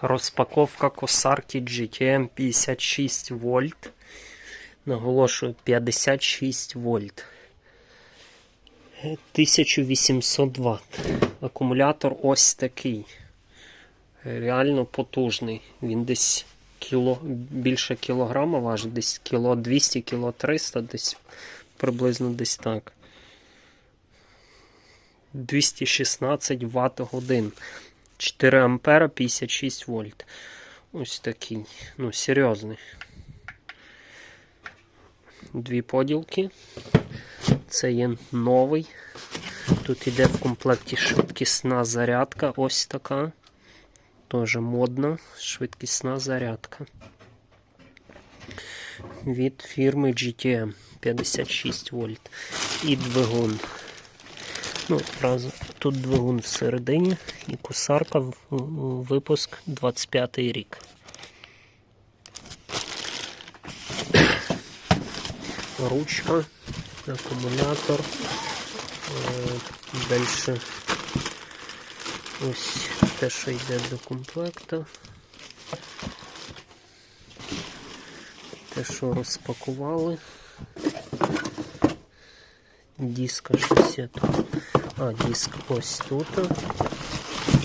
Розпаковка косарки GTM 56 вольт. Наголошую 56 вольт. 1800 Вт. Акумулятор ось такий. Реально потужний. Він десь кіло, більше кілограма важить, десь кіло 200, кіло 300, десь приблизно десь так. 216 Вт годин. 4 ампера 56 вольт. Ось такий. Ну, серйозний. Дві поділки. Це є новий. Тут іде в комплекті швидкісна зарядка. Ось така. Теж модна швидкісна зарядка. Від фірми GTM 56 вольт. І двигун. Ну, одразу тут двигун всередині і кусарка випуск 25 рік. Ручка, акумулятор. Далі ось те, що йде до комплекта. Те, що розпакували. Диска щось є тут. А, диск ось тут.